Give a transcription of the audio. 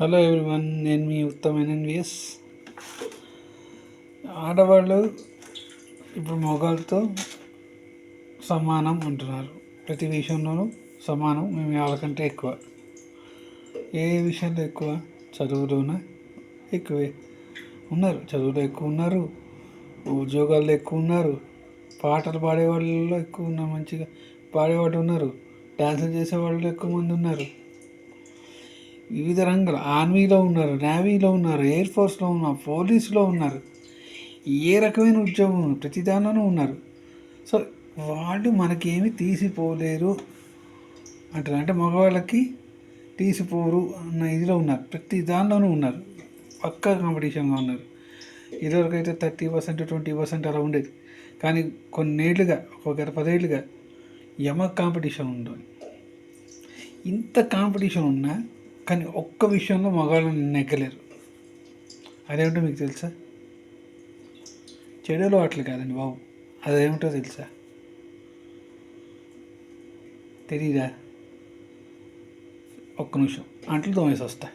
Hello everyone నేను మీ ఉత్తమ్ ఎన్ఎన్విఎస్ ఆడవాళ్ళు ఇప్పుడు మగవాళ్ళతో సమానం అంటున్నారు. ప్రతి విషయంలోనూ సమానం మేము వాళ్ళకంటే ఎక్కువ. ఏ విషయంలో ఎక్కువ? చదువులోన? ఎక్కువే. ఉన్నారు చదువులో ఎక్కువ ఉన్నారు ఉద్యోగాల్లో ఎక్కువ ఉన్నారు పాటలు పాడే వాళ్ళలో ఎక్కువ ఉన్నారు మంచిగా పాడేవాళ్ళు ఉన్నారు డ్యాన్సులు చేసే వాళ్ళు ఎక్కువ మంది ఉన్నారు. వివిధ రంగాలు ఆర్మీలో ఉన్నారు నేవీలో ఉన్నారు ఎయిర్ ఫోర్స్లో ఉన్నారు పోలీసులో ఉన్నారు. ఏ రకమైన ఉద్యోగం ప్రతి దానిలోనూ ఉన్నారు. సో వాళ్ళు మనకేమి తీసిపోలేరు అంటారు. అంటే మగవాళ్ళకి తీసిపోరు అన్న ఇదిలో ఉన్నారు. ప్రతి దానిలోనూ ఉన్నారు. పక్కా కాంపిటీషన్గా ఉన్నారు. ఇదివరకు అయితే థర్టీ పర్సెంట్ ట్వంటీ పర్సెంట్ అలా ఉండేది. కానీ కొన్నేళ్ళుగా ఒక పదేళ్ళుగా యమ కాంపిటీషన్ ఉండదు ఇంత కాంపిటీషన్ ఉన్నా కానీ ఒక్క విషయంలో మగవాళ్ళని నెగ్గలేరు. అదేమిటో మీకు తెలుసా? చెడు అలవాట్లు కాదండి బాబు. అదేమిటో తెలుసా? తెలీదా? ఒక్క నిమిషం. అంట్లు తోమేసి వస్తా.